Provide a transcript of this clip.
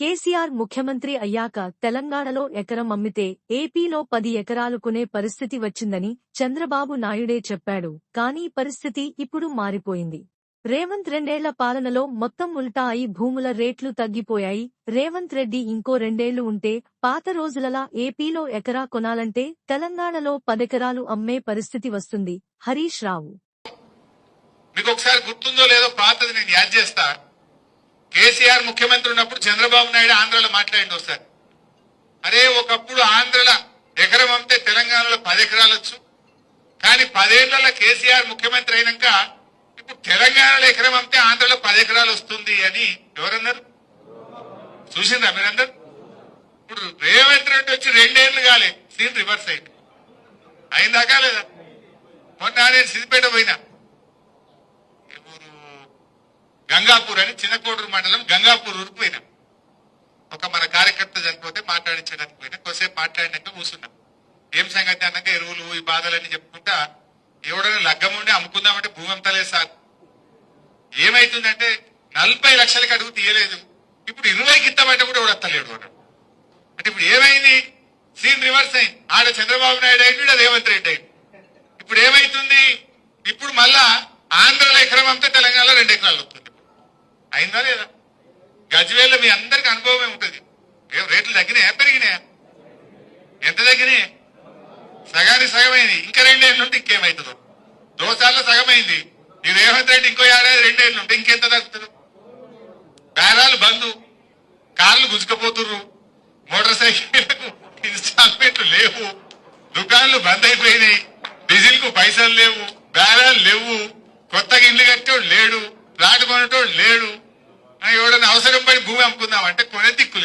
కేసీఆర్ ముఖ్యమంత్రి అయ్యాక తెలంగాణలో ఎకరం అమ్మితే ఏపీలో పది ఎకరాలు కొనే పరిస్థితి వచ్చిందని చంద్రబాబు నాయుడే చెప్పాడు. కానీ పరిస్థితి ఇప్పుడు మారిపోయింది. రేవంత్ రెండేళ్ళ పాలనలో మొత్తం ఉల్టా అయి భూముల రేట్లు తగ్గిపోయాయి. రేవంత్ రెడ్డి ఇంకో రెండేళ్ళు ఉంటే పాత రోజులలా ఏపీలో ఎకరా కొనాలంటే తెలంగాణలో పదెకరాలు అమ్మే పరిస్థితి వస్తుంది. హరీష్ రావు. మీకు ఒకసారి గుర్తుందో లేదో పాతది నేను యాడ్ చేస్తా. కేసీఆర్ ముఖ్యమంత్రి ఉన్నప్పుడు చంద్రబాబు నాయుడు ఆంధ్రలో మాట్లాడి ఒకసారి. అరే ఒకప్పుడు ఆంధ్రలో ఎకరం అమ్మితే తెలంగాణలో పది ఎకరాలు వచ్చు. కానీ పదేళ్ళలో కేసీఆర్ ముఖ్యమంత్రి అయినాక ఇప్పుడు తెలంగాణలో ఎకరం అమ్మితే ఆంధ్రలో పది ఎకరాలు వస్తుంది అని ఎవరన్నారు? చూసిందా మీరందరు? ఇప్పుడు రేవంత్ రెడ్డి వచ్చి రెండేళ్ళు కాలే సీన్ రివర్స్ అయింది. అయిందాకా లేదా మొన్న నేను సిద్దిపేట పోయినా. ఊరు గంగాపూర్ అని చిన్నకోడూరు మండలం గంగాపూర్ ఊరికి పోయినా. ఒక మన కార్యకర్త చనిపోతే మాట్లాడించడానికి పోయినా కొద్దిసేపు మాట్లాడినాక కూర్చున్నాం ఏం సంగతి అన్నాక ఎరువులు ఈ బాధలన్నీ చెప్పుకుంటా ఎవడైనా లగ్గం ఉండి అమ్ముకుందామంటే భూమి అమ్మతలేదు సార్. ఏమైతుందంటే నలభై లక్షలకి అడుగు తీయలేదు. ఇప్పుడు ఇరవైకి ఇస్తామంటే కూడా ఎవడు అత్తలేడు అన్నాడు. అంటే ఇప్పుడు ఏమైంది? సీన్ రివర్స్ అయింది. ఆడ చంద్రబాబు నాయుడు అయింది రేవంత్ రెడ్డి అయింది ఇప్పుడు ఏమైతుంది? ఇప్పుడు మళ్ళా ఆంధ్రలో ఎకరం అమ్మితే తెలంగాణలో రెండు ఎకరాలు వస్తుంది. అయిందా లేదా? గజ్వేల్లో మీ అందరికి అనుభవమే ఉంటుంది. ఏం రేట్లు తగ్గినాయా? పెరిగినాయా? ఎంత తగ్గినాయి? సగానికి సగమైంది. ఇంకా రెండేళ్ళు ఉంటే ఇంకేమవుతుందో దోసాల్లో సగమైంది. ఈ రేవంత్ రెడ్డి ఇంకో ఏడాది రెండేళ్ళు ఉంటే ఇంకెంత తగ్గుతుంది? బేరాలు బంద్. కార్లు గుంజుకపోతుర్రు మోటార్ సైకిళ్ళకు ఇన్స్టాల్మెంట్లు లేవు. దుకాణాలు బంద్ అయిపోయినాయి. డీజిల్కు పైసలు లేవు. బేరాలు లేవు. కొత్తగా ఇల్లు కట్టేవాడు లేడు. ప్లాట్ కొనేటోడు లేడు. ఎవడన్నా అవసరం పడి భూమి అమ్ముకుందాం అంటే కొనే దిక్కు